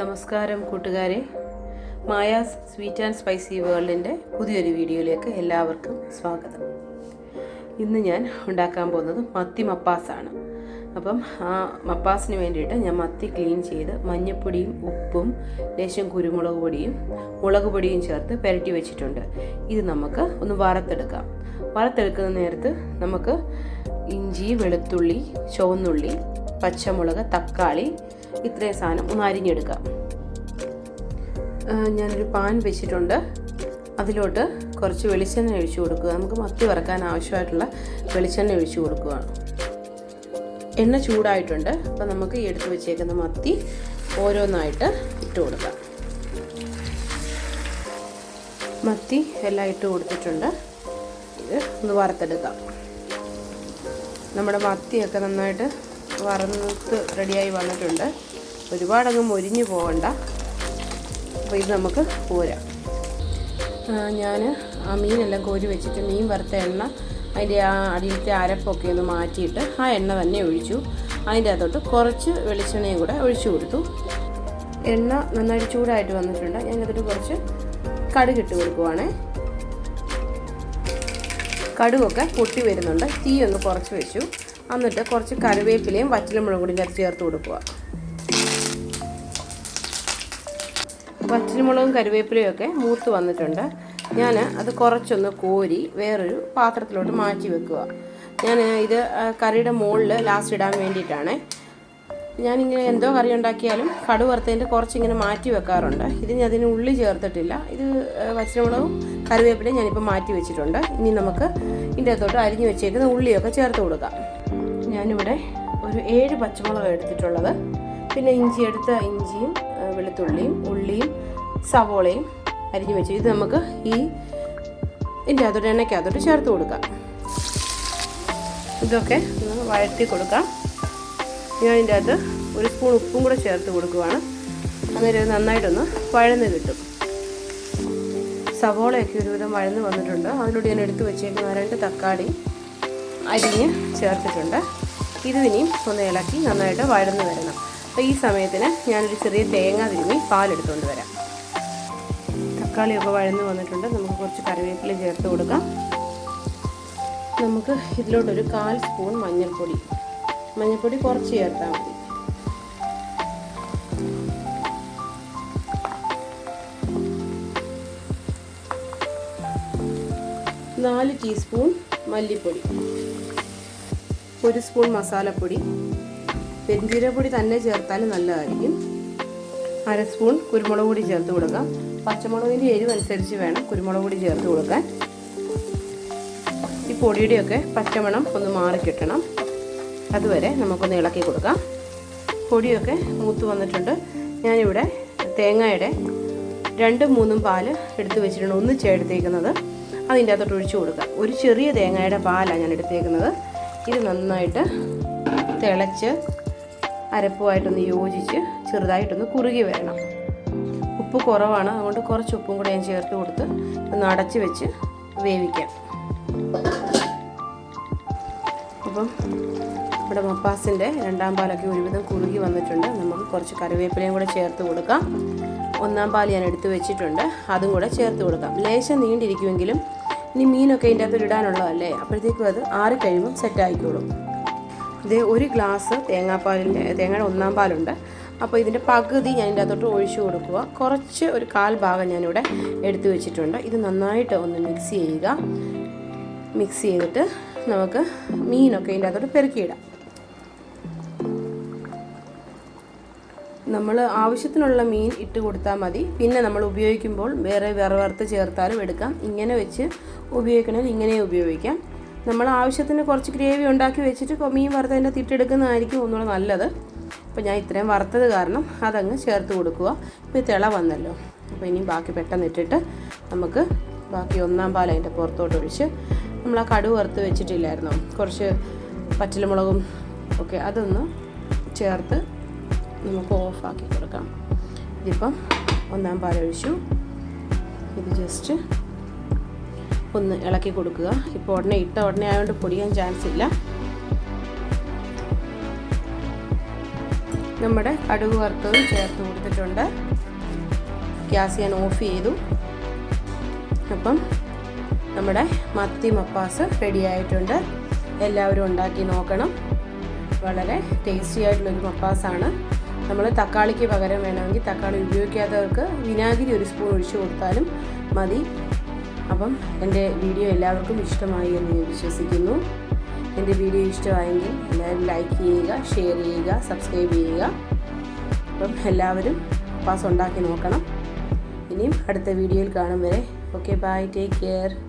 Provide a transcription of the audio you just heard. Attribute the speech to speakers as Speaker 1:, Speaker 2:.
Speaker 1: നമസ്കാരം കൂട്ടുകാരെ Maya's sweet and spicy വേൾഡിൻ്റെ പുതിയൊരു വീഡിയോയിലേക്ക് എല്ലാവർക്കും സ്വാഗതം ഇന്ന് ഞാൻ ഉണ്ടാക്കാൻ പോകുന്നത് മത്തി മപ്പാസാണ് അപ്പം ആ മപ്പാസിന് വേണ്ടിയിട്ട് ഞാൻ മത്തി ക്ലീൻ ചെയ്ത് മഞ്ഞൾപ്പൊടിയും ഉപ്പും ലേശം കുരുമുളക് പൊടിയും മുളക് പൊടിയും ചേർത്ത് പുരട്ടി വെച്ചിട്ടുണ്ട് ഇത് നമുക്ക് ഒന്ന് വറുത്തെടുക്കാം വറുത്തെടുക്കുന്ന നേരത്ത് നമുക്ക് ഇഞ്ചി വെളുത്തുള്ളി ചുവന്നുള്ളി പച്ചമുളക് തക്കാളി ഇത്രയും സാധനം ഒന്ന് അരിഞ്ഞെടുക്കുക ഞാനൊരു പാൻ വെച്ചിട്ടുണ്ട് അതിലോട്ട് കുറച്ച് വെളിച്ചെണ്ണ ഒഴിച്ചു കൊടുക്കുക നമുക്ക് മത്തി വറക്കാൻ ആവശ്യമായിട്ടുള്ള വെളിച്ചെണ്ണ ഒഴിച്ചു കൊടുക്കുകയാണ് എണ്ണ ചൂടായിട്ടുണ്ട് അപ്പോൾ നമുക്ക് ഈ എടുത്ത് വെച്ചേക്കുന്ന മത്തി ഓരോന്നായിട്ട് ഇട്ട് കൊടുക്കാം മത്തി എല്ലാം ഇട്ട് കൊടുത്തിട്ടുണ്ട് ഇത് ഒന്ന് വറുത്തെടുക്കാം നമ്മുടെ മത്തിയൊക്കെ നന്നായിട്ട് വറുത്ത് റെഡിയായി വന്നിട്ടുണ്ട് ഒരുപാടങ്ങ് മൊരിഞ്ഞു പോകണ്ട അപ്പോൾ ഇത് നമുക്ക് പോരാം ഞാൻ ആ മീനെല്ലാം കോരി വെച്ചിട്ട് മീൻ വറുത്ത എണ്ണ അതിൻ്റെ ആ അടിയിലത്തെ അരപ്പൊക്കെ ഒന്ന് മാറ്റിയിട്ട് ആ എണ്ണ തന്നെ ഒഴിച്ചു അതിൻ്റെ അകത്തോട്ട് കുറച്ച് വെളിച്ചെണ്ണയും കൂടെ ഒഴിച്ചു കൊടുത്തു എണ്ണ നന്നായിട്ട് ചൂടായിട്ട് വന്നിട്ടുണ്ട് ഞാൻ അതിൽ കുറച്ച് കടുക് ഇട്ട് കൊടുക്കുവാണേ കടുവൊക്കെ പൊട്ടി വരുന്നുണ്ട് തീ ഒന്ന് കുറച്ച് വെച്ചു എന്നിട്ട് കുറച്ച് കറിവേപ്പിലയും വറ്റലുമുളകും കൂടി ചേർത്ത് ചേർത്ത് കൊടുക്കുക വറ്റലുമുളകും കറിവേപ്പിലയും ഒക്കെ മൂത്ത് വന്നിട്ടുണ്ട് ഞാൻ അത് കുറച്ചൊന്ന് കോരി വേറൊരു പാത്രത്തിലോട്ട് മാറ്റി വെക്കുക ഞാൻ ഇത് കറിയുടെ മുകളിൽ ലാസ്റ്റ് ഇടാൻ വേണ്ടിയിട്ടാണ് ഞാനിങ്ങനെ എന്തോ കറി ഉണ്ടാക്കിയാലും കടു വറുത്തതിൻ്റെ കുറച്ചിങ്ങനെ മാറ്റി വെക്കാറുണ്ട് ഇത് ഞാൻ അതിന് ഉള്ളി ചേർത്തിട്ടില്ല ഇത് പച്ചമുളകും കറിവേപ്പിലയും ഞാനിപ്പോൾ മാറ്റി വെച്ചിട്ടുണ്ട് ഇനി നമുക്ക് ഇതിൻ്റെ അകത്തോട്ട് അരിഞ്ഞു വെച്ചേക്കുന്ന ഉള്ളിയൊക്കെ ചേർത്ത് കൊടുക്കാം ഞാനിവിടെ ഒരു ഏഴ് പച്ചമുളക് എടുത്തിട്ടുള്ളത് പിന്നെ ഇഞ്ചി എടുത്ത ഇഞ്ചിയും വെളുത്തുള്ളിയും ഉള്ളിയും സവോളയും അരിഞ്ഞു വെച്ചു ഇത് നമുക്ക് ഈ ഇതിൻ്റെ അതോടെ എണ്ണയ്ക്കകത്തോട്ട് ചേർത്ത് കൊടുക്കാം ഇതൊക്കെ ഒന്ന് വഴറ്റി കൊടുക്കാം ഞാൻ ഇതിൻ്റെ അകത്ത് ഒരു സ്പൂൺ ഉപ്പും കൂടെ ചേർത്ത് കൊടുക്കുവാണ് അന്നേരം നന്നായിട്ടൊന്ന് വഴന്ന് കിട്ടും സവോളയൊക്കെ ഒരുവിധം വഴന്ന് വന്നിട്ടുണ്ട് അതിലൂടെ ഞാൻ എടുത്തു വെച്ചേക്കുന്ന രണ്ട് തക്കാളി അരിഞ്ഞ് ചേർത്തിട്ടുണ്ട് ഇത് ഇനിയും ഒന്ന് ഇളക്കി നന്നായിട്ട് വഴന്ന് വരണം അപ്പോൾ ഈ സമയത്തിന് ഞാനൊരു ചെറിയ തേങ്ങ തിരുമ്മി പാലെടുത്തുകൊണ്ട് വരാം തക്കാളിയൊക്കെ വഴന്ന് വന്നിട്ടുണ്ട് നമുക്ക് കുറച്ച് കറിവേപ്പില ചേർത്ത് കൊടുക്കാം നമുക്ക് ഇതിലോട്ടൊരു കാൽ സ്പൂൺ മഞ്ഞൾപ്പൊടി മഞ്ഞൾപ്പൊടി കുറച്ച് ചേർത്താൽ മതി നാല് ടീസ്പൂൺ മല്ലിപ്പൊടി ഒരു സ്പൂൺ മസാലപ്പൊടി പെരിഞ്ചീരപ്പൊടി തന്നെ ചേർത്താൽ നല്ലതായിരിക്കും അര സ്പൂൺ കുരുമുളക് പൊടി ചേർത്ത് കൊടുക്കാം പച്ചമുളകിൻ്റെ എരിവ് അനുസരിച്ച് വേണം കുരുമുളക് പൊടി ചേർത്ത് കൊടുക്കാൻ ഈ പൊടിയുടെയൊക്കെ പച്ചമണം ഒന്ന് മാറി കിട്ടണം അതുവരെ നമുക്കൊന്ന് ഇളക്കി കൊടുക്കാം പൊടിയൊക്കെ മൂത്ത് വന്നിട്ടുണ്ട് ഞാനിവിടെ തേങ്ങയുടെ രണ്ടും മൂന്നും പാല് എടുത്ത് വെച്ചിട്ടുണ്ട് ഒന്ന് ചേർത്തേക്കുന്നത് അതിൻ്റെ അകത്തോട്ട് ഒഴിച്ചു കൊടുക്കുക ഒരു ചെറിയ തേങ്ങയുടെ പാലാണ് ഞാൻ എടുത്തേക്കുന്നത് ഇത് നന്നായിട്ട് തിളച്ച് അരപ്പുമായിട്ടൊന്ന് യോജിച്ച് ചെറുതായിട്ടൊന്ന് കുറുകി വരണം ഉപ്പ് കുറവാണ് അതുകൊണ്ട് കുറച്ച് ഉപ്പും കൂടെ ഞാൻ ചേർത്ത് കൊടുത്ത് ഒന്ന് അടച്ച് വെച്ച് വേവിക്കാം അപ്പം ഇവിടെ മപ്പാസിൻ്റെ രണ്ടാം പാലൊക്കെ ഒരുവിധം കുറുകി വന്നിട്ടുണ്ട് നമുക്ക് കുറച്ച് കറിവേപ്പിലയും കൂടെ ചേർത്ത് കൊടുക്കാം ഒന്നാം പാൽ ഞാൻ എടുത്തു വെച്ചിട്ടുണ്ട് അതും കൂടെ ചേർത്ത് കൊടുക്കാം ലേശം നീണ്ടിരിക്കുമെങ്കിലും ഇനി മീനൊക്കെ അതിൻ്റെ അകത്ത് ഇടാനുള്ളതല്ലേ അപ്പോഴത്തേക്കും അത് ആറി കഴിയുമ്പം സെറ്റ് ഇത് ഒരു ഗ്ലാസ് തേങ്ങാപ്പാലിൻ്റെ തേങ്ങയുടെ ഒന്നാം പാലുണ്ട് അപ്പോൾ ഇതിൻ്റെ പകുതി ഞാൻ ഇതിൻ്റെ അകത്തോട്ട് ഒഴിച്ചു കൊടുക്കുക കുറച്ച് ഒരു കാൽ ഭാഗം ഞാനിവിടെ എടുത്തു വെച്ചിട്ടുണ്ട് ഇത് നന്നായിട്ട് ഒന്ന് മിക്സ് ചെയ്യുക മിക്സ് ചെയ്തിട്ട് നമുക്ക് മീനൊക്കെ ഇതിൻ്റെ അകത്തോട്ട് പെറുക്കിയിടാം നമ്മൾ ആവശ്യത്തിനുള്ള മീൻ ഇട്ട് കൊടുത്താൽ മതി പിന്നെ നമ്മൾ ഉപയോഗിക്കുമ്പോൾ വേറെ വറവർത്ത് ചേർത്താലും എടുക്കാം ഇങ്ങനെ വെച്ച് ഉപയോഗിക്കണമെങ്കിൽ ഇങ്ങനെ ഉപയോഗിക്കാം നമ്മൾ ആവശ്യത്തിന് കുറച്ച് ഗ്രേവി ഉണ്ടാക്കി വെച്ചിട്ട് മീൻ വറുത്തതിൻ്റെ തിട്ടെടുക്കുന്നതായിരിക്കും ഒന്നുകൂടെ നല്ലത് അപ്പോൾ ഞാൻ ഇത്രയും വറുത്തത് കാരണം അതങ്ങ് ചേർത്ത് കൊടുക്കുക ഇപ്പോൾ തിള വന്നല്ലോ അപ്പോൾ ഇനി ബാക്കി പെട്ടെന്ന് ഇട്ടിട്ട് നമുക്ക് ബാക്കി ഒന്നാം പാൽ അതിൻ്റെ പുറത്തോട്ട് ഒഴിച്ച് നമ്മൾ ആ കടുവ് വറുത്ത് വെച്ചിട്ടില്ലായിരുന്നു കുറച്ച് പച്ചിലമുളകും ഒക്കെ അതൊന്ന് ചേർത്ത് നമുക്ക് ഓഫാക്കി കൊടുക്കാം ഇതിപ്പം ഒന്നാം പാൽ ഒഴിച്ചു ഇത് ജസ്റ്റ് ഒന്ന് ഇളക്കി കൊടുക്കുക ഇപ്പോൾ ഉടനെ ഇട്ട ഉടനെ ആയതുകൊണ്ട് പൊടിയാൻ ചാൻസ് ഇല്ല നമ്മുടെ കടുക് വറുത്തതും ചേർത്ത് കൊടുത്തിട്ടുണ്ട് ഗ്യാസ് ഞാൻ ഓഫ് ചെയ്തു അപ്പം നമ്മുടെ മത്തി മപ്പാസ് റെഡിയായിട്ടുണ്ട് എല്ലാവരും ഉണ്ടാക്കി നോക്കണം വളരെ ടേസ്റ്റി ആയിട്ടുള്ളൊരു മപ്പാസാണ് നമ്മൾ തക്കാളിക്ക് പകരം വേണമെങ്കിൽ തക്കാളി ഉപയോഗിക്കാത്തവർക്ക് വിനാഗിരി ഒരു സ്പൂൺ ഒഴിച്ചു കൊടുത്താലും മതി അപ്പം എൻ്റെ വീഡിയോ എല്ലാവർക്കും ഇഷ്ടമായി എന്ന് ഞാൻ വിശ്വസിക്കുന്നു എൻ്റെ വീഡിയോ ഇഷ്ടമായെങ്കിൽ എല്ലാവരും ലൈക്ക് ചെയ്യുക ഷെയർ ചെയ്യുക സബ്സ്ക്രൈബ് ചെയ്യുക അപ്പം എല്ലാവരും പാസ് ഉണ്ടാക്കി നോക്കണം ഇനിയും അടുത്ത വീഡിയോയിൽ കാണും വരെ ഓക്കെ ബൈ ടേക്ക് കെയർ